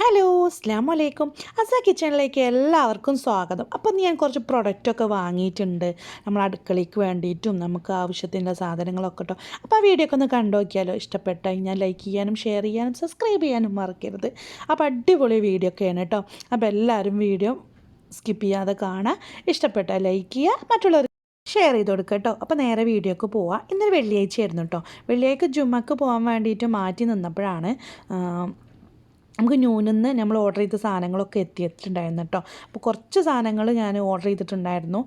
Hello അസ്ലാം വലൈക്കും അസ കിച്ചണിലേക്ക് എല്ലാവർക്കും സ്വാഗതം. അപ്പം ഞാൻ കുറച്ച് പ്രൊഡക്റ്റൊക്കെ വാങ്ങിയിട്ടുണ്ട്. നമ്മൾ അടുക്കളയ്ക്ക് വേണ്ടിയിട്ടും നമുക്ക് ആവശ്യത്തിന്റെ സാധനങ്ങളൊക്കെ കേട്ടോ അപ്പോൾ ആ വീഡിയോ ഒക്കെ ഒന്ന് കണ്ടുനോക്കിയാലോ? ഇഷ്ടപ്പെട്ട ഞാൻ ലൈക്ക് ചെയ്യാനും ഷെയർ ചെയ്യാനും സബ്സ്ക്രൈബ് ചെയ്യാനും മറക്കരുത്. അപ്പോൾ അടിപൊളി വീഡിയോ ഒക്കെയാണ് കേട്ടോ അപ്പോൾ എല്ലാവരും വീഡിയോ സ്കിപ്പ് ചെയ്യാതെ കാണുക ഇഷ്ടപ്പെട്ട ലൈക്ക് ചെയ്യുക മറ്റുള്ളവർ ഷെയർ ചെയ്ത് കൊടുക്കുക കേട്ടോ അപ്പോൾ നേരെ വീഡിയോക്ക് പോവാം. ഇന്നൊരു വെള്ളിയാഴ്ച ആയിരുന്നു കേട്ടോ വെള്ളിയാഴ്ച ജുമ്മക്ക് പോകാൻ വേണ്ടിയിട്ട് മാറ്റി നിന്നപ്പോഴാണ് നമുക്ക് ന്യൂനിന്ന് നമ്മൾ ഓർഡർ ചെയ്ത സാധനങ്ങളൊക്കെ എത്തിയിട്ടുണ്ടായിരുന്നു കേട്ടോ. അപ്പോൾ കുറച്ച് സാധനങ്ങൾ ഞാൻ ഓർഡർ ചെയ്തിട്ടുണ്ടായിരുന്നു.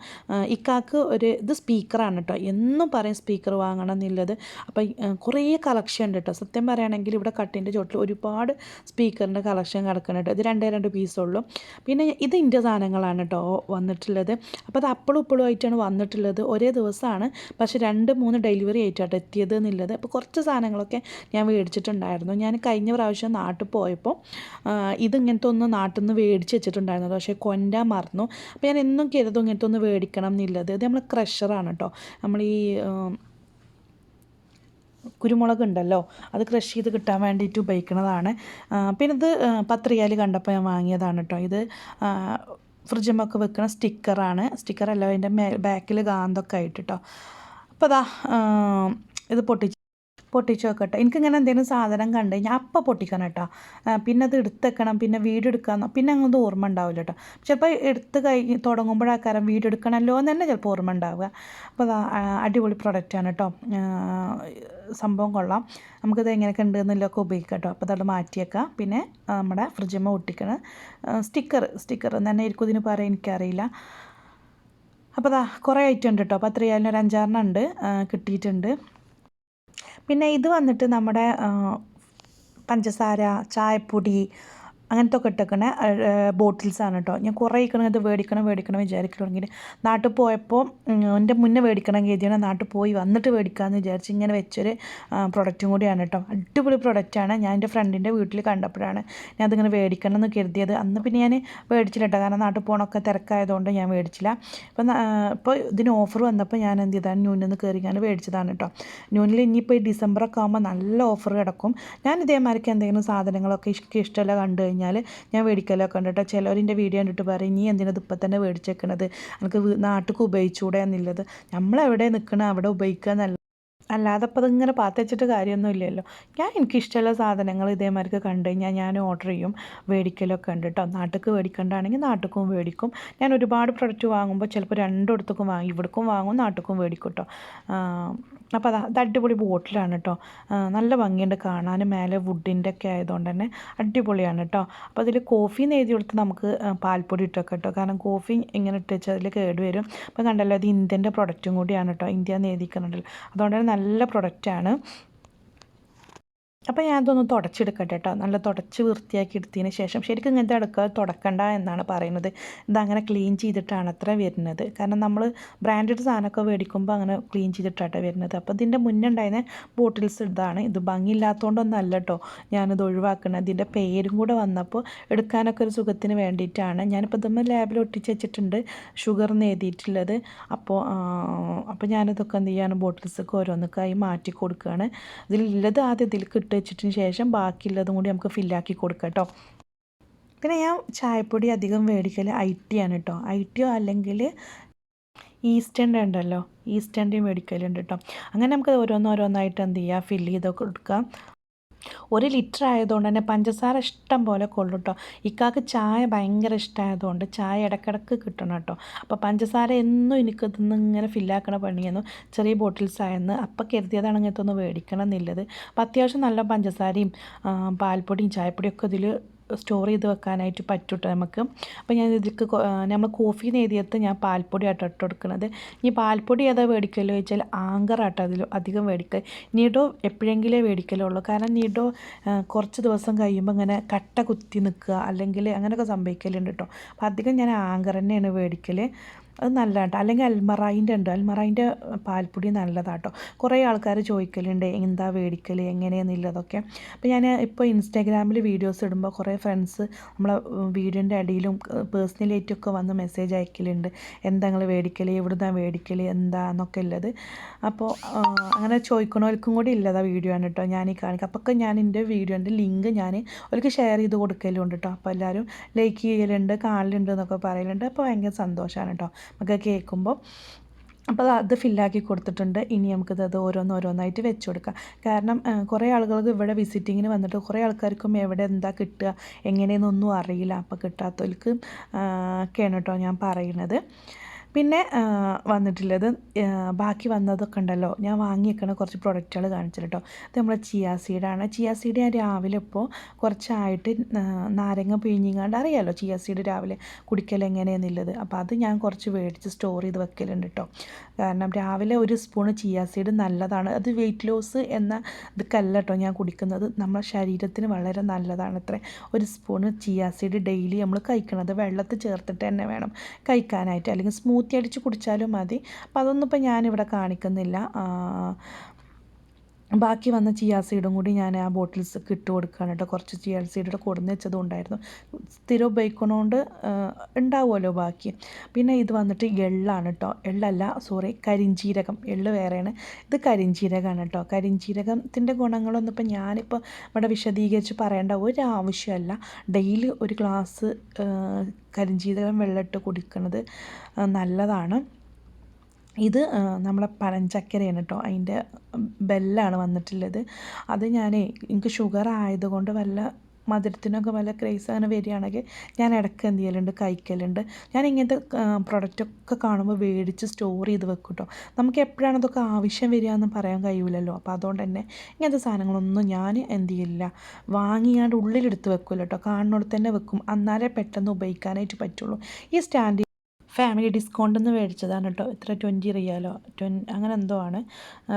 ഇക്കാക്ക് ഒരു ഇത് സ്പീക്കറാണ് കേട്ടോ. എന്നും പറയും സ്പീക്കർ വാങ്ങണം എന്നുള്ളത്. അപ്പോൾ കുറേ കളക്ഷൻ ഉണ്ട് കേട്ടോ. സത്യം പറയുകയാണെങ്കിൽ ഇവിടെ കട്ടിന്റെ ചോട്ടിൽ ഒരുപാട് സ്പീക്കറിന്റെ കളക്ഷൻ കിടക്കുന്നുണ്ട്. ഇത് രണ്ടേ രണ്ട് പീസുള്ളൂ പിന്നെ ഇത് ഇന്റെ സാധനങ്ങളാണ് കേട്ടോ വന്നിട്ടുള്ളത്. അപ്പോൾ അത് അപ്പോഴും ഇപ്പോഴും ആയിട്ടാണ് വന്നിട്ടുള്ളത്. ഒരേ ദിവസമാണ്. പക്ഷേ രണ്ട് മൂന്ന് ഡെലിവറി ആയിട്ടാണ് എത്തിയത് എന്നുള്ളത്. അപ്പോൾ കുറച്ച് സാധനങ്ങളൊക്കെ ഞാൻ മേടിച്ചിട്ടുണ്ടായിരുന്നു. ഞാൻ കഴിഞ്ഞ പ്രാവശ്യം നാട്ടിൽ പോയപ്പോൾ ഇതിങ്ങനത്തെ ഒന്ന് നാട്ടിൽ നിന്ന് മേടിച്ച് വെച്ചിട്ടുണ്ടായിരുന്നു പക്ഷേ കൊണ്ടാൻ മറന്നു. അപ്പോൾ ഞാൻ എന്നും കരുതും ഇങ്ങനത്തെ ഒന്ന് മേടിക്കണം എന്നുള്ളത് ഇത് നമ്മൾ ക്രഷറാണ് കേട്ടോ നമ്മൾ ഈ കുരുമുളക് ഉണ്ടല്ലോ അത് ക്രഷ് ചെയ്ത് കിട്ടാൻ വേണ്ടിയിട്ട് ഉപയോഗിക്കുന്നതാണ് പിന്നെ ഇത് പത്രികയിൽ കണ്ടപ്പോൾ ഞാൻ വാങ്ങിയതാണ് കേട്ടോ ഇത് ഫ്രിഡ്ജുമൊക്കെ വെക്കുന്ന സ്റ്റിക്കറാണ്. സ്റ്റിക്കറല്ല അതിന്റെ മേ ബാക്കിൽ കാന്തൊക്കെ ആയിട്ട് കേട്ടോ അപ്പോൾ അതാ ഇത് പൊട്ടിച്ച് പൊട്ടിച്ച് വെക്കട്ടെ എനിക്കിങ്ങനെ എന്തെങ്കിലും സാധനം കണ്ടു കഴിഞ്ഞാൽ അപ്പം പൊട്ടിക്കണം കേട്ടോ പിന്നെ അത് എടുത്തേക്കണം പിന്നെ വീടെടുക്കാൻ പിന്നെ അങ്ങനത്തെ ഓർമ്മ ഉണ്ടാവില്ല കേട്ടോ ചിലപ്പോൾ എടുത്ത് കൈ തുടങ്ങുമ്പോഴാക്കാരം വീടെടുക്കണമല്ലോ എന്ന് തന്നെ ചിലപ്പോൾ ഓർമ്മ ഉണ്ടാവുക. അപ്പോൾ അടിപൊളി പ്രൊഡക്റ്റാണ് കേട്ടോ സംഭവം കൊള്ളാം. നമുക്കിത് എങ്ങനെയൊക്കെ ഉണ്ട് ഉപയോഗിക്കാം കേട്ടോ അപ്പോൾ അതവിടെ മാറ്റിയേക്കാം. പിന്നെ നമ്മുടെ ഫ്രിഡ്ജിമ്മ ഒട്ടിക്കണ. സ്റ്റിക്കർ സ്റ്റിക്കർ തന്നെ ആയിരിക്കും ഇതിന് പറയാൻ എനിക്കറിയില്ല. അപ്പോൾ അതാ കുറേ ഐറ്റം ഉണ്ട് കേട്ടോ അപ്പോൾ അത്രയായാലും ഒരു അഞ്ചാറെണ്ണം ഉണ്ട്. കിട്ടിയിട്ടുണ്ട്. പിന്നെ ഇത് വന്നിട്ട് നമ്മുടെ പഞ്ചസാര ചായപ്പൊടി അങ്ങനത്തെ ഒക്കെ ഇട്ടേക്കണ ബോട്ടിൽസാണ് കേട്ടോ ഞാൻ കുറേ ഇരിക്കണം ഇത് മേടിക്കണം മേടിക്കണം വിചാരിക്കണമെങ്കിൽ നാട്ടിൽ പോയപ്പോൾ എന്റെ മുന്നേ മേടിക്കണം കരുതിയാണ് നാട്ടിൽ പോയി വന്നിട്ട് മേടിക്കാമെന്ന് വിചാരിച്ച് ഇങ്ങനെ വെച്ചൊരു പ്രൊഡക്റ്റും കൂടിയാണ് കേട്ടോ അടിപൊളി പ്രൊഡക്റ്റാണ് ഞാൻ എന്റെ ഫ്രണ്ടിന്റെ വീട്ടിൽ കണ്ടപ്പോഴാണ് ഞാൻ അതിങ്ങനെ മേടിക്കണം എന്ന് കരുതിയത്. അന്ന് പിന്നെ ഞാൻ മേടിച്ചില്ല കേട്ടോ കാരണം നാട്ടിൽ പോകണമൊക്കെ തിരക്കായതുകൊണ്ട് ഞാൻ മേടിച്ചില്ല ഇപ്പം ഇപ്പോൾ ഇതിന് ഓഫർ വന്നപ്പോൾ ഞാൻ എന്ത് ചെയ്താണ് ന്യൂനിൽ നിന്ന് കയറി ഞാൻ മേടിച്ചതാണ് കേട്ടോ ന്യൂനിൽ ഇനിയിപ്പോൾ ഈ ഡിസംബറൊക്കെ ആകുമ്പോൾ നല്ല ഓഫർ കിടക്കും. ഞാൻ ഇതേമാതിരിക്ക് എന്തെങ്കിലും സാധനങ്ങളൊക്കെ ഇഷ്ടമല്ല കണ്ടു കഴിഞ്ഞാൽ ഞാൻ മേടിക്കലൊക്കെ ഉണ്ട് കേട്ടോ ചിലവരിന്റെ വീഡിയോ കണ്ടിട്ട് പറയും നീ എന്തിനാ ഇപ്പം തന്നെ മേടിച്ചേക്കണത് എനിക്ക് നാട്ടിൽ ഉപയോഗിച്ചുകൂടെ എന്നുള്ളത്. നമ്മളെവിടെ നിൽക്കണം അവിടെ ഉപയോഗിക്കുക എന്നല്ല അല്ലാതെ അപ്പോൾ അതിങ്ങനെ പാത്തച്ചിട്ട് കാര്യമൊന്നും ഇല്ലല്ലോ. ഞാൻ എനിക്കിഷ്ടമുള്ള സാധനങ്ങൾ ഇതേമാർക്ക് കണ്ടു കഴിഞ്ഞാൽ ഞാൻ ഓർഡർ ചെയ്യും. മേടിക്കലൊക്കെ ഉണ്ട് കേട്ടോ. നാട്ടിലേക്ക് മേടിക്കേണ്ടതാണെങ്കിൽ നാട്ടിലേക്കും മേടിക്കും ഞാൻ ഒരുപാട് പ്രൊഡക്റ്റ് വാങ്ങുമ്പോൾ ചിലപ്പോൾ രണ്ടിടത്തേക്കും വാങ്ങി ഇവിടേക്കും വാങ്ങും നാട്ടിലേക്കും മേടിക്കും കേട്ടോ. അപ്പോൾ അത് അടിപൊളി ബോട്ടിലാണ് കേട്ടോ. നല്ല ഭംഗിയുണ്ട് കാണാൻ മേലെ വുഡിന്റെ ഒക്കെ ആയതുകൊണ്ട് തന്നെ അടിപൊളിയാണ് കേട്ടോ. അപ്പോൾ അതിൽ കോഫി എഴുതി കൊടുത്ത് നമുക്ക് പാൽപ്പൊടി ഇട്ടൊക്കെ കേട്ടോ. കാരണം കോഫി ഇങ്ങനെ ഇട്ട് വെച്ചാൽ അതിൽ കേടുവരും. അപ്പോൾ കണ്ടല്ലോ അത് ഇന്ത്യന്റെ പ്രൊഡക്റ്റും കൂടിയാണ് കേട്ടോ. ഇന്ത്യ എന്ന് എഴുതിക്കുന്നുണ്ടല്ലോ അതുകൊണ്ട് തന്നെ നല്ല പ്രൊഡക്റ്റാണ് അപ്പോൾ ഞാൻ അതൊന്ന് തുടച്ചെടുക്കട്ടെ കേട്ടോ നല്ല തുടച്ച് വൃത്തിയാക്കി എടുത്തതിന് ശേഷം ശരിക്കും ഇങ്ങനത്തെ അടുക്ക തുടക്കണ്ട എന്നാണ് പറയുന്നത്. ഇതങ്ങനെ ക്ലീൻ ചെയ്തിട്ടാണ് അത്ര വരുന്നത്. കാരണം നമ്മൾ ബ്രാൻഡഡ് സാധനമൊക്കെ മേടിക്കുമ്പോൾ അങ്ങനെ ക്ലീൻ ചെയ്തിട്ടാട്ടോ വരുന്നത്. അപ്പോൾ ഇതിന്റെ മുന്നേ ഉണ്ടായിരുന്ന ബോട്ടിൽസ് ഇതാണ്. ഇത് ഭംഗിയില്ലാത്തതുകൊണ്ടൊന്നല്ല കേട്ടോ ഞാനിത് ഒഴിവാക്കുന്നത് ഇതിന്റെ പേരും കൂടെ വന്നപ്പോൾ എടുക്കാനൊക്കെ ഒരു സുഖത്തിന് വേണ്ടിയിട്ടാണ്. ഞാനിപ്പോൾ ഇതുമ്പോൾ ലാബിൽ ഒട്ടിച്ച് വെച്ചിട്ടുണ്ട്. ഷുഗർ എന്ന് എഴുതിയിട്ടുള്ളത്. അപ്പോൾ അപ്പോൾ ഞാനിതൊക്കെ എന്ത് ചെയ്യാണ് ബോട്ടിൽസൊക്കെ ഓരോന്നൊക്കെ ആയി മാറ്റി കൊടുക്കുകയാണ് ഇതിലുള്ളത് ആദ്യം ഇതിൽ കിട്ടും. ഇട്ട് വെച്ചിട്ടിന് ശേഷം ബാക്കിയുള്ളതും കൂടി നമുക്ക് ഫില്ലാക്കി കൊടുക്കാം കേട്ടോ പിന്നെ ഞാൻ ചായപ്പൊടി അധികം മേടിക്കൽ ഐ ടി ആണ് കേട്ടോ ഐ ടിയോ അല്ലെങ്കിൽ ഈസ്റ്റേൺ ഉണ്ടല്ലോ. ഈസ്റ്റേൺ മേടിക്കലുണ്ട് കേട്ടോ അങ്ങനെ നമുക്ക് ഓരോന്നോരോന്നായിട്ട് എന്ത് ചെയ്യുക ഫില്ല് ചെയ്ത് കൊടുക്കാം. ഒരു ലിറ്റർ ആയതുകൊണ്ട് തന്നെ പഞ്ചസാര ഇഷ്ടം പോലെ കൊള്ളും കേട്ടോ ഇക്കാക്ക് ചായ ഭയങ്കര ഇഷ്ടമായതുകൊണ്ട് ചായ ഇടക്കിടക്ക് കിട്ടണം കേട്ടോ അപ്പോൾ പഞ്ചസാര എന്നും എനിക്ക് ഇതൊന്നും ഇങ്ങനെ ഫില്ലാക്കണ പണിയെന്നു ചെറിയ ബോട്ടിൽസ് ആയെന്ന് അപ്പം കരുതിയതാണ് ഇങ്ങനത്തെ ഒന്ന് മേടിക്കണം എന്നുള്ളത് അപ്പോൾ അത്യാവശ്യം നല്ല പഞ്ചസാരയും പാൽപ്പൊടിയും ചായപ്പൊടിയും ഒക്കെ ഇതിൽ സ്റ്റോർ ചെയ്ത് വെക്കാനായിട്ട് പറ്റൂട്ടോ നമുക്ക്? അപ്പോൾ ഞാൻ ഇതിലേക്ക് നമ്മൾ കോഫി നേതിയത്ത് ഞാൻ പാൽപ്പൊടി ആട്ടോ ഇട്ട് കൊടുക്കുന്നത് ഇനി പാൽപ്പൊടി ഏതാ മേടിക്കല്ലോ ചോദിച്ചാൽ ആങ്കറാട്ടോ അതിൽ അധികം മേടിക്കുക നീഡോ എപ്പോഴെങ്കിലേ മേടിക്കലുള്ളൂ കാരണം നീഡോ കുറച്ച് ദിവസം കഴിയുമ്പോൾ ഇങ്ങനെ കട്ട കുത്തി നിൽക്കുക അല്ലെങ്കിൽ അങ്ങനെയൊക്കെ സംഭവിക്കലുണ്ട് കേട്ടോ അപ്പോൾ അധികം ഞാൻ ആങ്കർ തന്നെയാണ് മേടിക്കൽ അത് നല്ല കേട്ടോ അല്ലെങ്കിൽ അൽമറായിന്റെ ഉണ്ട്. അൽമറായിന്റെ പാൽപ്പൊടി നല്ലതാട്ടോ. കുറേ ആൾക്കാർ ചോദിക്കലുണ്ട് എന്താ മേടിക്കൽ എങ്ങനെയെന്നുള്ളതൊക്കെ. അപ്പോൾ ഞാൻ ഇപ്പോൾ ഇൻസ്റ്റാഗ്രാമിൽ വീഡിയോസ് ഇടുമ്പോൾ കുറേ ഫ്രണ്ട്സ് നമ്മളെ വീഡിയോന്റെ അടിയിലും പേഴ്സണലായിട്ടൊക്കെ വന്ന് മെസ്സേജ് അയക്കലുണ്ട്. എന്താ നിങ്ങൾ മേടിക്കൽ എവിടുന്നാണ് മേടിക്കൽ എന്താന്നൊക്കെ ഉള്ളത്. അപ്പോൾ അങ്ങനെ ചോദിക്കണവർക്കും കൂടി ഇല്ലതാ വീഡിയോ ആണ് കേട്ടോ ഞാൻ ഈ കാണിക്കുക അപ്പോൾ ഞാൻ എന്റെ വീഡിയോന്റെ ലിങ്ക് ഞാൻ അവർക്ക് ഷെയർ ചെയ്ത് കൊടുക്കലുണ്ട് കേട്ടോ. അപ്പോൾ എല്ലാവരും ലൈക്ക് ചെയ്യലുണ്ട് കാണലുണ്ട് എന്നൊക്കെ പറയലുണ്ട്. അപ്പോൾ ഭയങ്കര സന്തോഷമാണ് കേട്ടോ. നമുക്ക് കേൾക്കുമ്പോൾ അപ്പോൾ അത് ഫില്ലാക്കി കൊടുത്തിട്ടുണ്ട്. ഇനി നമുക്കിത് അത് ഓരോന്ന് ഓരോന്നായിട്ട് വെച്ച് കൊടുക്കാം. കാരണം കുറേ ആളുകൾക്ക് ഇവിടെ വിസിറ്റിങ്ങിന് വന്നിട്ട് കുറേ ആൾക്കാർക്കും എവിടെ എന്താ കിട്ടുക എങ്ങനെയെന്നൊന്നും അറിയില്ല. അപ്പോൾ കിട്ടാത്തവർക്ക് ഒക്കെയാണ് കേട്ടോ ഞാൻ പറയുന്നത്. പിന്നെ വന്നിട്ടുള്ളത് ബാക്കി വന്നതൊക്കെ ഉണ്ടല്ലോ. ഞാൻ വാങ്ങിയേക്കണ കുറച്ച് പ്രൊഡക്റ്റുകൾ കാണിച്ചിട്ട് കേട്ടോ ഇത് നമ്മളെ ചിയാ സീഡാണ് ചിയാ സീഡ് ഞാൻ രാവിലെ ഇപ്പോൾ കുറച്ചായിട്ട് നാരങ്ങ പിഴിഞ്ഞിങ്ങാണ്ട് അറിയാമല്ലോ ചിയാ സീഡ് രാവിലെ കുടിക്കൽ എങ്ങനെയാണെന്നുള്ളത് അപ്പോൾ അത് ഞാൻ കുറച്ച് മേടിച്ച് സ്റ്റോർ ചെയ്ത് വെക്കലുണ്ട് കേട്ടോ കാരണം രാവിലെ ഒരു സ്പൂണ് ചിയ സീഡ് നല്ലതാണ്. അത് വെയിറ്റ് ലോസ് എന്ന ഇതൊക്കെയല്ല കേട്ടോ ഞാൻ കുടിക്കുന്നത്. നമ്മുടെ ശരീരത്തിന് വളരെ നല്ലതാണ് അത്ര ഒരു സ്പൂണ് ചിയ സീഡ് ഡെയിലി നമ്മൾ കഴിക്കണത് വെള്ളത്തിൽ ചേർത്തിട്ട് തന്നെ വേണം കഴിക്കാനായിട്ട്. അല്ലെങ്കിൽ സ്മൂത്തി അടിച്ച് കുടിച്ചാലും മതി. അപ്പോൾ അതൊന്നും ഇപ്പോൾ ഞാനിവിടെ കാണിക്കുന്നില്ല. ബാക്കി വന്ന ചിയാ സീഡും കൂടി ഞാൻ ആ ബോട്ടിൽസ് ഇട്ട് കൊടുക്കുകയാണ് കേട്ടോ കുറച്ച് ചിയാ സീഡുടെ കൊടുന്ന് വെച്ചതും ഉണ്ടായിരുന്നു. സ്ഥിരം ഉപയോഗിക്കണോണ്ട് ഉണ്ടാവുമല്ലോ ബാക്കി. പിന്നെ ഇത് വന്നിട്ട് എള്ളാണ് കേട്ടോ എള്ളല്ല സോറി കരിഞ്ചീരകം. എള്ള് വേറെയാണ്. ഇത് കരിഞ്ചീരകമാണ് കേട്ടോ കരിഞ്ചീരകത്തിന്റെ ഗുണങ്ങളൊന്നും ഇപ്പം ഞാനിപ്പോൾ ഇവിടെ വിശദീകരിച്ച് പറയേണ്ട ഒരു ആവശ്യമല്ല ഡെയിലി ഒരു ഗ്ലാസ് കരിഞ്ചീരകം വെള്ളം ഇട്ട് കുടിക്കുന്നത് നല്ലതാണ്. ഇത് നമ്മളെ പനഞ്ചക്കരയാണ് കേട്ടോ അതിന്റെ ബെല്ലാണ് വന്നിട്ടുള്ളത്. അത് ഞാൻ എനിക്ക് ഷുഗർ ആയതുകൊണ്ട് വല്ല മധുരത്തിനൊക്കെ വല്ല ക്രേസ് അങ്ങനെ വരികയാണെങ്കിൽ ഞാൻ ഇടയ്ക്ക് എന്ത് ചെയ്യലുണ്ട് കഴിക്കലുണ്ട്. ഞാൻ ഇങ്ങനത്തെ പ്രൊഡക്റ്റൊക്കെ കാണുമ്പോൾ മേടിച്ച് സ്റ്റോർ ചെയ്ത് വെക്കും കേട്ടോ നമുക്ക് എപ്പോഴാണ് അതൊക്കെ ആവശ്യം വരിക എന്ന് പറയാൻ കഴിയില്ലല്ലോ അപ്പോൾ അതുകൊണ്ട് തന്നെ ഇങ്ങനത്തെ സാധനങ്ങളൊന്നും ഞാൻ എന്ത് ചെയ്യില്ല. വാങ്ങിയാണ്ട് ഉള്ളിലെടുത്ത് വെക്കുമല്ലോ കേട്ടോ കാണുന്നിടത്ത് തന്നെ വെക്കും. എന്നാലേ പെട്ടെന്ന് ഉപയോഗിക്കാനായിട്ട് പറ്റുള്ളൂ. ഈ സ്റ്റാൻഡ് ഫാമിലി ഡിസ്കൗണ്ട് എന്ന് മേടിച്ചതാണ് കേട്ടോ. ഇത്ര ട്വന്റി റിയാലോ? ട്വൻ അങ്ങനെ എന്തോ ആണ്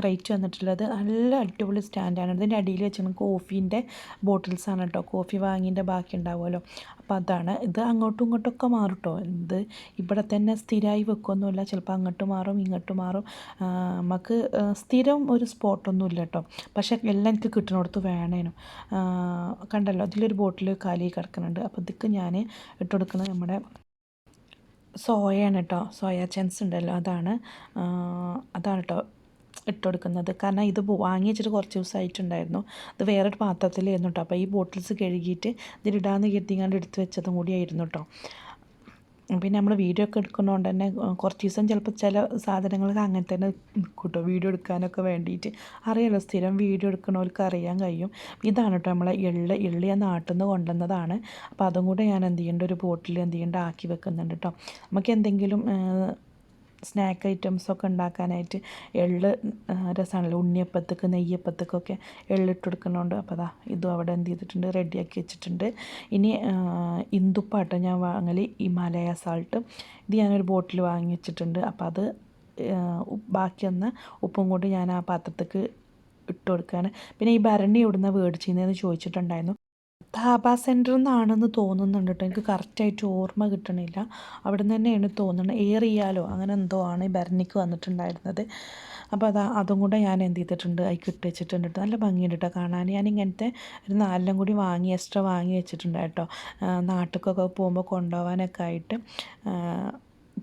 റേറ്റ് വന്നിട്ടുള്ളത്. നല്ല അടിപൊളി സ്റ്റാൻഡാണ് ഇതിന്റെ അടിയിൽ വെച്ചിരുന്ന കോഫീന്റെ ബോട്ടിൽസാണ് കേട്ടോ. കോഫി വാങ്ങിന്റെ ബാക്കി ഉണ്ടാവുമല്ലോ. അപ്പോൾ അതാണ്. ഇത് അങ്ങോട്ടും ഇങ്ങോട്ടൊക്കെ മാറും കേട്ടോ ഇത് ഇവിടെ തന്നെ സ്ഥിരമായി വെക്കുമൊന്നുമില്ല ചിലപ്പോൾ അങ്ങോട്ട് മാറും ഇങ്ങോട്ട് മാറും. നമുക്ക് സ്ഥിരം ഒരു സ്പോട്ടൊന്നും ഇല്ല കേട്ടോ പക്ഷേ എല്ലാം എനിക്ക് കിട്ടുന്നിടത്ത് വേണേനും. കണ്ടല്ലോ? അതിലൊരു ബോട്ടിൽ കാലി കിടക്കുന്നുണ്ട്. അപ്പോൾ ഇതൊക്കെ ഞാൻ ഇട്ട് കൊടുക്കുന്നത് നമ്മുടെ സോയയാണ് കേട്ടോ സോയ ചെൻസ് ഉണ്ടല്ലോ അതാണ്. അതാണ് കേട്ടോ ഇട്ട് കൊടുക്കുന്നത് കാരണം ഇത് വാങ്ങി വെച്ചിട്ട് കുറച്ച് ദിവസമായിട്ടുണ്ടായിരുന്നു അത് വേറൊരു പാത്രത്തിലായിരുന്നു കേട്ടോ അപ്പോൾ ഈ ബോട്ടിൽസ് കഴുകിയിട്ട് ഇതിലിടാന്ന് കരുതിങ്ങാണ്ട് എടുത്ത് വെച്ചതും കൂടിയായിരുന്നു കേട്ടോ പിന്നെ നമ്മൾ വീഡിയോ ഒക്കെ എടുക്കുന്നതുകൊണ്ട് തന്നെ കുറച്ച് ദിവസം ചിലപ്പോൾ ചില സാധനങ്ങളൊക്കെ അങ്ങനെ തന്നെ കിട്ടും വീഡിയോ എടുക്കാനൊക്കെ വേണ്ടിയിട്ട് അറിയാലോ സ്ഥിരം വീഡിയോ എടുക്കുന്നവർക്ക് അറിയാൻ കഴിയും. ഇതാണ് കേട്ടോ നമ്മളെ എള്ള് എള്ളി ആ നാട്ടിൽ നിന്ന് കൊണ്ടുവന്നതാണ്. അപ്പോൾ അതും കൂടെ ഞാൻ എന്ത് ചെയ്യേണ്ട ഒരു ബോട്ടിൽ എന്ത് ചെയ്യേണ്ട ആക്കി വെക്കുന്നുണ്ട് കേട്ടോ നമുക്ക് എന്തെങ്കിലും സ്നാക്ക് ഐറ്റംസൊക്കെ ഉണ്ടാക്കാനായിട്ട് എള്ള് രസമാണല്ലോ ഉണ്ണിയപ്പത്തേക്ക് നെയ്യപ്പത്തേക്കൊക്കെ എള്ളിട്ട് കൊടുക്കുന്നുണ്ട്. അപ്പോൾ അതാ ഇതും അവിടെ എന്ത് ചെയ്തിട്ടുണ്ട് റെഡിയാക്കി വെച്ചിട്ടുണ്ട്. ഇനി ഇന്ദുപ്പാട്ടോ ഞാൻ വാങ്ങൽ ഹിമാലയ സാൾട്ട് ഇത് ഞാനൊരു ബോട്ടിൽ വാങ്ങി വെച്ചിട്ടുണ്ട്. അപ്പോൾ അത് ബാക്കി വന്ന ഉപ്പും കൂടി ഞാൻ ആ പാത്രത്തേക്ക് ഇട്ട് കൊടുക്കുകയാണ് പിന്നെ ഈ ഭരണി എവിടുന്ന മേടിച്ചിരുന്നതെന്ന് ചോദിച്ചിട്ടുണ്ടായിരുന്നു. ധാബ സെന്ററിൽ നിന്നാണെന്ന് തോന്നുന്നുണ്ട് കേട്ടോ. എനിക്ക് കറക്റ്റായിട്ട് ഓർമ്മ കിട്ടണില്ല. അവിടെ നിന്ന് തന്നെയാണ് തോന്നുന്നത്. ഏറിയാലോ അങ്ങനെ എന്തോ ആണ് ഈ ഭരണിക്ക് വന്നിട്ടുണ്ടായിരുന്നത്. അപ്പോൾ അതാ അതും കൂടെ ഞാൻ എന്ത് ചെയ്തിട്ടുണ്ട്? അതിൽ ഇട്ട് വെച്ചിട്ടുണ്ട് നല്ല ഭംഗിയുണ്ട് കേട്ടോ കാണാൻ. ഞാൻ ഇങ്ങനത്തെ ഒരു നാലെല്ലാം കൂടി വാങ്ങി എക്സ്ട്രാ വാങ്ങി വെച്ചിട്ടുണ്ട് കേട്ടോ. നാട്ടിലേക്കൊക്കെ പോകുമ്പോൾ കൊണ്ടുപോകാനൊക്കെ ആയിട്ട്.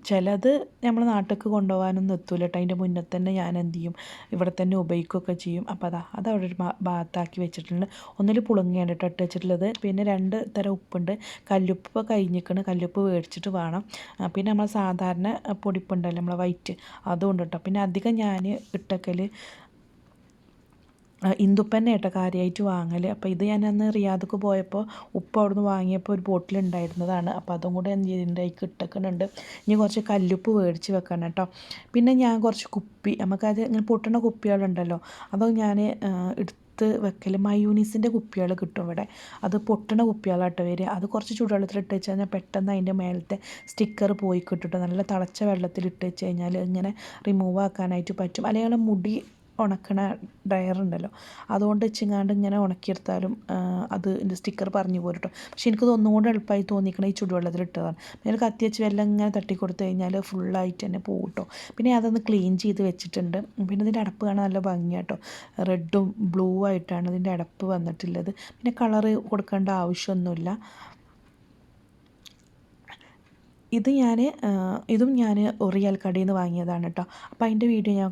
ചിലത് നമ്മൾ നാട്ടിലേക്ക് കൊണ്ടുപോകാനൊന്നും എത്തൂല കേട്ടോ അതിന്റെ മുന്നേ തന്നെ ഞാൻ എന്ത് ചെയ്യും? ഇവിടെ തന്നെ ഉപയോഗിക്കുകയൊക്കെ ചെയ്യും. അപ്പോൾ അതാ അത് അവിടെ ഒരു ഭാഗത്താക്കി വെച്ചിട്ടുണ്ട്. ഒന്നിൽ പുളുങ്ങയാണ് കേട്ടോ ഇട്ട് വെച്ചിട്ടുള്ളത് പിന്നെ രണ്ട് തരം ഉപ്പുണ്ട്. കല്ലുപ്പ് കഴിഞ്ഞിരിക്കണം. കല്ലുപ്പ് മേടിച്ചിട്ട് വേണം. പിന്നെ നമ്മൾ സാധാരണ പൊടിപ്പുണ്ടല്ലോ നമ്മളെ വൈറ്റ്. അതുകൊണ്ട് കേട്ടോ പിന്നെ അധികം ഞാൻ ഇട്ടക്കൽ ഇന്ദുപ്പന്നെ കേട്ടോ കാര്യമായിട്ട് വാങ്ങൽ അപ്പോൾ ഇത് ഞാൻ അന്ന് റിയാദക്ക് പോയപ്പോൾ ഉപ്പ് അവിടുന്ന് വാങ്ങിയപ്പോൾ ഒരു ബോട്ടിൽ ഉണ്ടായിരുന്നതാണ്. അപ്പോൾ അതും കൂടെ എന്ത് ചെയ്തിട്ടുണ്ട് അതിൽ ഇട്ടക്കുന്നുണ്ട് ഇനി കുറച്ച് കല്ലുപ്പ് മേടിച്ച് വെക്കണം കേട്ടോ. പിന്നെ ഞാൻ കുറച്ച് കുപ്പി നമുക്കത് ഇങ്ങനെ പൊട്ടണ കുപ്പികളുണ്ടല്ലോ അതൊക്കെ ഞാൻ എടുത്ത് വെക്കൽ മയൂനീസിന്റെ കുപ്പികൾ കിട്ടും ഇവിടെ. അത് പൊട്ടണ കുപ്പികളാട്ടോ വരിക. അത് കുറച്ച് ചൂടുവെള്ളത്തിലിട്ട് വെച്ച് കഴിഞ്ഞാൽ പെട്ടെന്ന് അതിന്റെ മേലത്തെ സ്റ്റിക്കർ പോയി കിട്ടും നല്ല തിളച്ച വെള്ളത്തിലിട്ട് വെച്ച് കഴിഞ്ഞാൽ ഇങ്ങനെ റിമൂവ് ആക്കാനായിട്ട് പറ്റും. അല്ലെങ്കിൽ മുടി ഉണക്കണ ഡയർ ഉണ്ടല്ലോ. അതുകൊണ്ട് വെച്ചിങ്ങാണ്ട് ഇങ്ങനെ ഉണക്കിയെടുത്താലും അത് സ്റ്റിക്കർ പറഞ്ഞു പോരട്ടോ. പക്ഷെ എനിക്കത് ഒന്നുകൂടെ എളുപ്പമായി തോന്നിക്കണ ഈ ചുടുവെള്ളത്തിൽ ഇട്ടതാണ് പിന്നെ കത്തി വെച്ച് വെള്ളം ഇങ്ങനെ തട്ടി കൊടുത്തു കഴിഞ്ഞാൽ ഫുള്ളായിട്ട് തന്നെ പോകും കേട്ടോ പിന്നെ അതൊന്ന് ക്ലീൻ ചെയ്ത് വെച്ചിട്ടുണ്ട്. പിന്നെ ഇതിന്റെ അടപ്പ് കാണാൻ നല്ല ഭംഗിയാട്ടോ. റെഡും ബ്ലൂ ആയിട്ടാണ് ഇതിന്റെ അടപ്പ് വന്നിട്ടുള്ളത്. പിന്നെ കളറ് കൊടുക്കേണ്ട ആവശ്യമൊന്നുമില്ല. ഇത് ഞാൻ ഇതും ഞാൻ ഒറിയൽ കടയിൽ നിന്ന് വാങ്ങിയതാണ് കേട്ടോ അപ്പോൾ അതിന്റെ വീഡിയോ ഞാൻ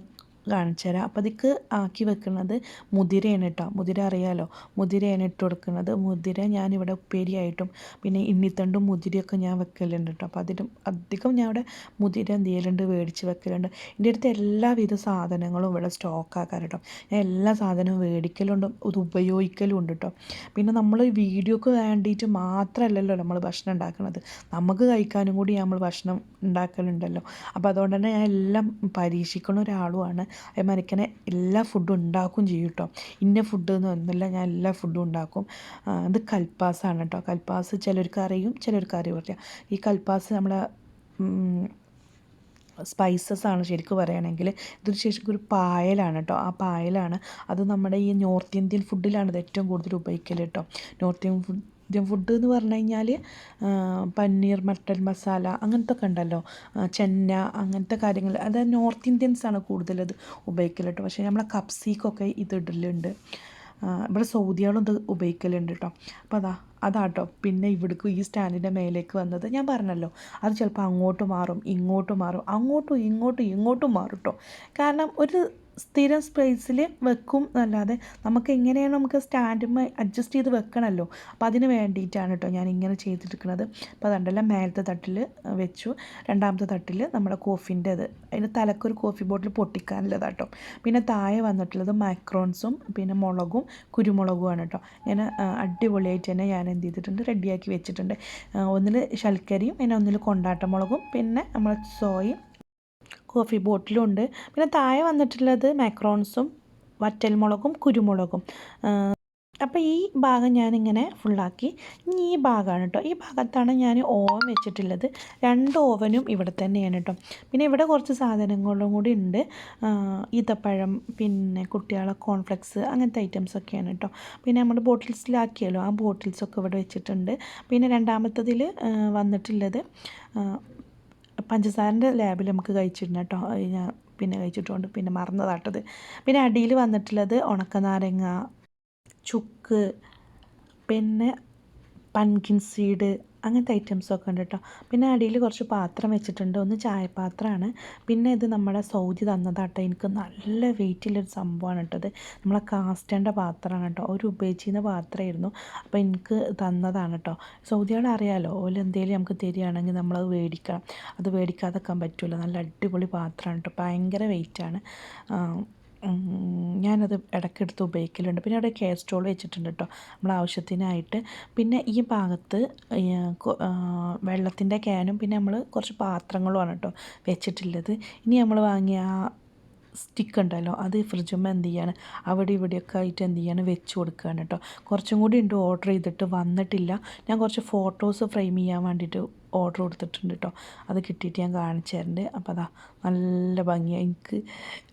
കാണിച്ചു തരാം. അപ്പോൾ അതിക്ക് ആക്കി വെക്കുന്നത് മുതിരയാണ് കേട്ടോ. മുതിര അറിയാലോ? മുതിരയാണ് ഇട്ട് കൊടുക്കുന്നത്. മുതിര ഞാനിവിടെ ഉപ്പേരിയായിട്ടും പിന്നെ ഇണ്ണിത്തണ്ടും മുതിരയൊക്കെ ഞാൻ വെക്കലുണ്ട് കേട്ടോ. അപ്പോൾ അതിലും അധികം ഞാൻ ഇവിടെ മുതിര എന്ത് ചെയ്യലുണ്ട് മേടിച്ച് വെക്കലുണ്ട്. എന്റെ അടുത്ത് എല്ലാവിധ സാധനങ്ങളും ഇവിടെ സ്റ്റോക്ക് ആക്കാൻ കേട്ടോ. ഞാൻ എല്ലാ സാധനവും മേടിക്കലുണ്ട് ഇത് ഉപയോഗിക്കലും ഉണ്ട് കേട്ടോ. പിന്നെ നമ്മൾ വീഡിയോക്ക് വേണ്ടിയിട്ട് മാത്രമല്ലല്ലോ നമ്മൾ ഭക്ഷണം ഉണ്ടാക്കുന്നത് നമുക്ക് കഴിക്കാനും കൂടി നമ്മൾ ഭക്ഷണം ഉണ്ടാക്കലുണ്ടല്ലോ. അപ്പോൾ അതുകൊണ്ട് തന്നെ ഞാൻ എല്ലാം പരീക്ഷിക്കുന്ന ഒരാളുമാണ്. അതേമാതിരിക്കനെ എല്ലാ ഫുഡും ഉണ്ടാക്കും ചെയ്യും കേട്ടോ. ഇന്ന ഫുഡ് എന്ന് ഒന്നുമില്ല ഞാൻ എല്ലാ ഫുഡും ഉണ്ടാക്കും. ഇത് കൽപ്പാസാണ് കേട്ടോ. കൽപ്പാസ് ചിലർക്ക് അറിയും ചിലർക്ക് അറിയില്ല ഈ കൽപ്പാസ് നമ്മളെ സ്പൈസസ് ആണ് ശരിക്കും പറയുകയാണെങ്കിൽ. ഇതൊരു ശരിക്കും ഒരു പായലാണ് കേട്ടോ. ആ പായലാണ്. അത് നമ്മുടെ ഈ നോർത്ത് ഇന്ത്യൻ ഫുഡിലാണ് ഇത് ഏറ്റവും കൂടുതൽ ഉപയോഗിക്കൽ കേട്ടോ. North Indian food Indian food എന്ന് പറഞ്ഞു കഴിഞ്ഞാൽ പനീർ മട്ടൻ മസാല അങ്ങനത്തെ ഒക്കെ ഉണ്ടല്ലോ ചെന്ന അങ്ങനത്തെ കാര്യങ്ങൾ അത് നോർത്ത് ഇന്ത്യൻസ് ആണ് കൂടുതലത് ഉപയോഗിക്കൽ കേട്ടോ പക്ഷേ നമ്മളെ കപ്സിക്കൊക്കെ ഇത് ഇടലുണ്ട്. ഇവിടെ സൗദികളും ഇത് ഉപയോഗിക്കലുണ്ട് കേട്ടോ അപ്പോൾ അതാ അതാട്ടോ. പിന്നെ ഇവിടേക്ക് ഈ സ്റ്റാൻഡിന്റെ മേലേക്ക് വന്നത്. ഞാൻ പറഞ്ഞല്ലോ അത് ചിലപ്പോൾ അങ്ങോട്ട് മാറും ഇങ്ങോട്ട് മാറും. അങ്ങോട്ടും ഇങ്ങോട്ടും ഇങ്ങോട്ടും മാറും കേട്ടോ കാരണം ഒരു സ്ഥിരം സ്പേസിൽ വെക്കും എന്നല്ലാതെ നമുക്ക് എങ്ങനെയാണ് നമുക്ക് സ്റ്റാൻഡുമായി അഡ്ജസ്റ്റ് ചെയ്ത് വെക്കണമല്ലോ അപ്പോൾ അതിന് വേണ്ടിയിട്ടാണ് കേട്ടോ ഞാൻ ഇങ്ങനെ ചെയ്തിരിക്കുന്നത് അപ്പോൾ അതുകൊണ്ടല്ല മേലത്തെ തട്ടിൽ വെച്ചു. രണ്ടാമത്തെ തട്ടിൽ നമ്മുടെ കോഫിന്റെ അത് അതിന് തലക്കൊരു കോഫി ബോട്ടിൽ പൊട്ടിക്കാനുള്ളതാണ് കേട്ടോ പിന്നെ താഴെ വന്നിട്ടുള്ളത് മൈക്രോൺസും പിന്നെ മുളകും കുരുമുളകുമാണ് കേട്ടോ ഇങ്ങനെ അടിപൊളിയായിട്ട് തന്നെ ഞാൻ എന്ത് ചെയ്തിട്ടുണ്ട് റെഡിയാക്കി വെച്ചിട്ടുണ്ട്. ഒന്നിൽ ശൽക്കരിയും പിന്നെ ഒന്നിൽ കൊണ്ടാട്ടമുളകും പിന്നെ നമ്മൾ സോയും കോഫി ബോട്ടിലും ഉണ്ട് പിന്നെ താഴെ വന്നിട്ടുള്ളത് മാക്രോൺസും വറ്റൽമുളകും കുരുമുളകും. അപ്പോൾ ഈ ഭാഗം ഞാനിങ്ങനെ ഫുള്ളാക്കി. ഇനി ഈ ഭാഗമാണ് കേട്ടോ ഈ ഭാഗത്താണ് ഞാൻ ഓവൻ വെച്ചിട്ടുള്ളത്. രണ്ട് ഓവനും ഇവിടെ തന്നെയാണ് കേട്ടോ പിന്നെ ഇവിടെ കുറച്ച് സാധനങ്ങളും കൂടി ഉണ്ട്. ഈത്തപ്പഴം പിന്നെ കുട്ടികളെ കോൺഫ്ലെക്സ് അങ്ങനത്തെ ഐറ്റംസ് ഒക്കെയാണ് കേട്ടോ പിന്നെ നമ്മൾ ബോട്ടിൽസിലാക്കിയല്ലോ. ആ ബോട്ടിൽസൊക്കെ ഇവിടെ വെച്ചിട്ടുണ്ട്. പിന്നെ രണ്ടാമത്തതിൽ വന്നിട്ടുള്ളത് പഞ്ചസാരന്റെ ലാബിൽ നമുക്ക് കഴിച്ചിട്ടുണ്ട് കേട്ടോ ഞാൻ പിന്നെ കഴിച്ചിട്ടുണ്ട് പിന്നെ മറന്നതാട്ടത്. പിന്നെ അടിയിൽ വന്നിട്ടുള്ളത് ഉണക്കനാരങ്ങ ചുക്ക് പിന്നെ പൻകിൻ സീഡ് അങ്ങനത്തെ ഐറ്റംസൊക്കെ ഉണ്ട് കേട്ടോ പിന്നെ അടിയിൽ കുറച്ച് പാത്രം വെച്ചിട്ടുണ്ട്. ഒന്ന് ചായപാത്രമാണ്. പിന്നെ ഇത് നമ്മുടെ സൗദി തന്നതാട്ടോ. എനിക്ക് നല്ല വെയിറ്റിലൊരു സംഭവമാണ് കേട്ടത് നമ്മളെ കാസ്റ്റേന്റെ പാത്രമാണ് കേട്ടോ ഒരു ഉപയോഗിച്ചിരുന്ന പാത്രമായിരുന്നു. അപ്പോൾ എനിക്ക് തന്നതാണ് കേട്ടോ സൗദികളെ അറിയാമല്ലോ ഓല എന്തെങ്കിലും നമുക്ക് തരികയാണെങ്കിൽ നമ്മളത് മേടിക്കണം. അത് മേടിക്കാതെക്കാൻ പറ്റില്ല നല്ല അടിപൊളി പാത്രമാണ് കേട്ടോ ഭയങ്കര വെയിറ്റാണ് ഞാനത് ഇടയ്ക്കെടുത്ത് ഉപയോഗിക്കലുണ്ട്. പിന്നെ അവിടെ കേസ്ട്രോൾ വെച്ചിട്ടുണ്ട് കേട്ടോ നമ്മൾ ആവശ്യത്തിനായിട്ട്. പിന്നെ ഈ ഭാഗത്ത് വെള്ളത്തിന്റെ ക്യാനും പിന്നെ നമ്മൾ കുറച്ച് പാത്രങ്ങളും ആണ് കേട്ടോ വെച്ചിട്ടുള്ളത്. ഇനി നമ്മൾ വാങ്ങിയ ആ സ്റ്റിക്ക് ഉണ്ടല്ലോ അത് ഫ്രിഡ്ജുമ്മ എന്ത് ചെയ്യാണ് അവിടെ ഇവിടെയൊക്കെ ആയിട്ട് എന്ത് ചെയ്യാണ് വെച്ച് കൊടുക്കുകയാണ് കേട്ടോ. കുറച്ചും കൂടി ഉണ്ട് ഓർഡർ ചെയ്തിട്ട് വന്നിട്ടില്ല. ഞാൻ കുറച്ച് ഫോട്ടോസ് ഫ്രെയിം ചെയ്യാൻ വേണ്ടിയിട്ട് ഓർഡർ കൊടുത്തിട്ടുണ്ട് കേട്ടോ അത് കിട്ടിയിട്ട് ഞാൻ കാണിച്ചു തരുന്നുണ്ട് അപ്പോൾ അതാ നല്ല ഭംഗിയാണ് എനിക്ക്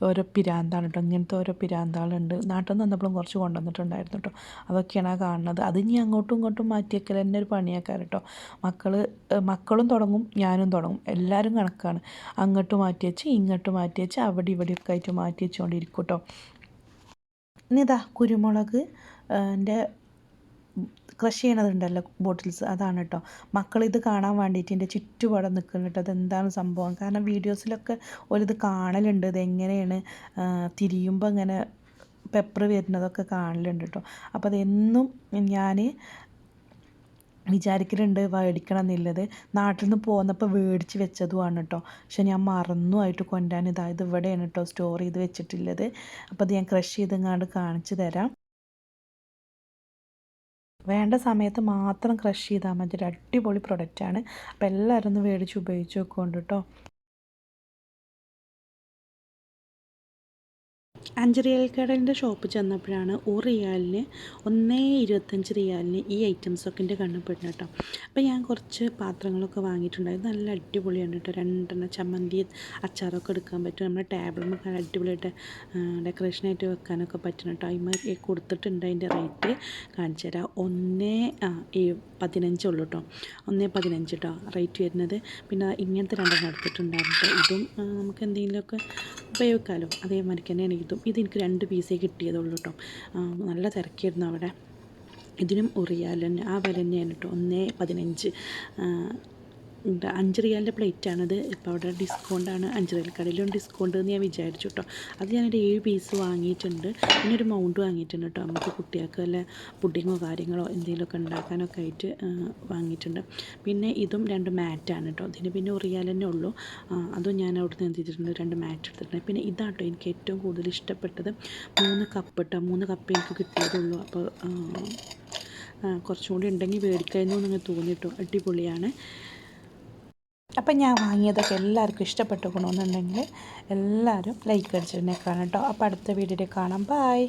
ഓരോ പിരാന്താണ് കേട്ടോ ഇങ്ങനത്തെ ഓരോ പിരാന്താളുണ്ട്. നാട്ടിൽ നിന്ന് വന്നപ്പോഴും കുറച്ച് കൊണ്ടുവന്നിട്ടുണ്ടായിരുന്നു കേട്ടോ അതൊക്കെയാണ് കാണുന്നത്. അത് ഇനി അങ്ങോട്ടും ഇങ്ങോട്ടും മാറ്റിയേക്കൽ തന്നെ ഒരു പണിയാക്കാറ് കേട്ടോ മക്കൾ മക്കളും തുടങ്ങും ഞാനും തുടങ്ങും. എല്ലാവരും കണക്കാണ്. അങ്ങോട്ട് മാറ്റി വെച്ച് ഇങ്ങോട്ട് മാറ്റി വെച്ച് അവിടെ ഇവിടെയൊക്കെ ആയിട്ട് മാറ്റി വെച്ചുകൊണ്ടിരിക്കും കേട്ടോ ഇനി ഇതാ കുരുമുളക് എന്റെ ക്രഷ് ചെയ്യണതുണ്ടല്ലോ ബോട്ടിൽസ് അതാണ് കേട്ടോ ഇത് കാണാൻ വേണ്ടിയിട്ട് എന്റെ ചുറ്റുപാടെ നിൽക്കുന്നുണ്ട് അതെന്താണ് സംഭവം? കാരണം വീഡിയോസിലൊക്കെ ഒരിത് കാണലുണ്ട്. ഇതെങ്ങനെയാണ് തിരിയുമ്പോൾ ഇങ്ങനെ പെപ്പർ വരുന്നതൊക്കെ കാണലുണ്ട് കേട്ടോ അപ്പോൾ അതെന്നും ഞാൻ വിചാരിക്കലുണ്ട് മേടിക്കണം എന്നുള്ളത് നാട്ടിൽ നിന്ന് പോന്നപ്പോൾ മേടിച്ച് വെച്ചതുമാണ് കേട്ടോ പക്ഷെ ഞാൻ മറന്നുമായിട്ട് കൊണ്ടുവരാൻ ഇതാ ഇതായത് ഇവിടെയാണ് കേട്ടോ സ്റ്റോർ ചെയ്ത് വെച്ചിട്ടുള്ളത്. അപ്പോൾ അത് ഞാൻ ക്രഷ് ചെയ്തെങ്ങാണ്ട് കാണിച്ചു തരാം. വേണ്ട സമയത്ത് മാത്രം ക്രഷ് ചെയ്താൽ മതി. ഒരു അടിപൊളി പ്രൊഡക്റ്റാണ് അപ്പോൾ എല്ലാവരും ഒന്ന് മേടിച്ച് ഉപയോഗിച്ച് നോക്കുകൊണ്ട് കേട്ടോ അഞ്ച് റിയൽ കടലിന്റെ ഷോപ്പ് ചെന്നപ്പോഴാണ് ഒരു റിയാലിന് ഒന്നേ ഇരുപത്തഞ്ച് റിയാലിന് ഈ ഐറ്റംസൊക്കെ എന്റെ കണ്ണിൽ പെടുന്നു കേട്ടോ. അപ്പോൾ ഞാൻ കുറച്ച് പാത്രങ്ങളൊക്കെ വാങ്ങിയിട്ടുണ്ടായിരുന്നു. നല്ല അടിപൊളിയാണ് കേട്ടോ. രണ്ടെണ്ണം ചമ്മന്തി അച്ചാറൊക്കെ എടുക്കാൻ പറ്റും. നമ്മുടെ ടേബിളിൽ അടിപൊളിയായിട്ട് ഡെക്കറേഷനായിട്ട് വെക്കാനൊക്കെ പറ്റണം കേട്ടോ. അതിന് കൊടുത്തിട്ടുണ്ട് അതിന്റെ റേറ്റ് കാണിച്ചു തരാം. ഒന്നേ പതിനഞ്ചുള്ളൂ കേട്ടോ. ഒന്നേ പതിനഞ്ച് കേട്ടോ റേറ്റ് വരുന്നത്. പിന്നെ ഇങ്ങനത്തെ രണ്ടെണ്ണം എടുത്തിട്ടുണ്ടായിരുന്നു ഇതും നമുക്ക് എന്തെങ്കിലുമൊക്കെ ഉപയോഗിക്കാമല്ലോ അതേമാതിരി തന്നെയാണ് ഇതും ഇതെനിക്ക് രണ്ട് പീസേ കിട്ടിയതുള്ളൂ കേട്ടോ നല്ല തിരക്കിയിരുന്നു അവിടെ. ഇതിനും ഉറിയാൽ തന്നെ. ആ വില തന്നെയാണ് കേട്ടോ ഒന്നേ പതിനഞ്ച്. ഉണ്ട്. അഞ്ച് റിയാലിന്റെ പ്ലേറ്റാണിത്. ഇപ്പോൾ അവിടെ ഡിസ്കൗണ്ടാണ്. അഞ്ച് റിയൽ കടയിലും ഡിസ്കൗണ്ട് എന്ന് ഞാൻ വിചാരിച്ചു കേട്ടോ അത് ഞാനൊരു ഏഴ് പീസ് വാങ്ങിയിട്ടുണ്ട്. പിന്നെ ഒരു മൗണ്ട് വാങ്ങിയിട്ടുണ്ട് കേട്ടോ നമുക്ക് കുട്ടികൾക്ക് വല്ല പുഡിങ്ങോ കാര്യങ്ങളോ എന്തെങ്കിലുമൊക്കെ ഉണ്ടാക്കാനൊക്കെ ആയിട്ട് വാങ്ങിയിട്ടുണ്ട്. പിന്നെ ഇതും രണ്ട് മാറ്റാണ് കേട്ടോ ഇതിന് പിന്നെ ഉറിയാൽ തന്നെ ഉള്ളൂ. അതും ഞാൻ അവിടുന്ന് എന്ത് ചെയ്തിട്ടുണ്ട് രണ്ട് മാറ്റ് എടുത്തിട്ടുണ്ട്. പിന്നെ ഇതാട്ടോ എനിക്ക് ഏറ്റവും കൂടുതൽ ഇഷ്ടപ്പെട്ടത്. മൂന്ന് കപ്പ് കേട്ടോ മൂന്ന് കപ്പ് എനിക്ക് കിട്ടിയതുള്ളൂ. അപ്പോൾ കുറച്ചും കൂടി ഉണ്ടെങ്കിൽ മേടിക്കാമെന്നു നിങ്ങൾ തോന്നിയിട്ടോ. അടിപൊളിയാണ്. അപ്പം ഞാൻ വാങ്ങിയതൊക്കെ എല്ലാവർക്കും ഇഷ്ടപ്പെട്ടുകൊണ്ടെന്നുണ്ടെങ്കിൽ എല്ലാവരും ലൈക്ക് അടിച്ചിരുന്നേക്കാണ് കേട്ടോ. അപ്പോൾ അടുത്ത വീഡിയോയിൽ കാണാം. ബായ്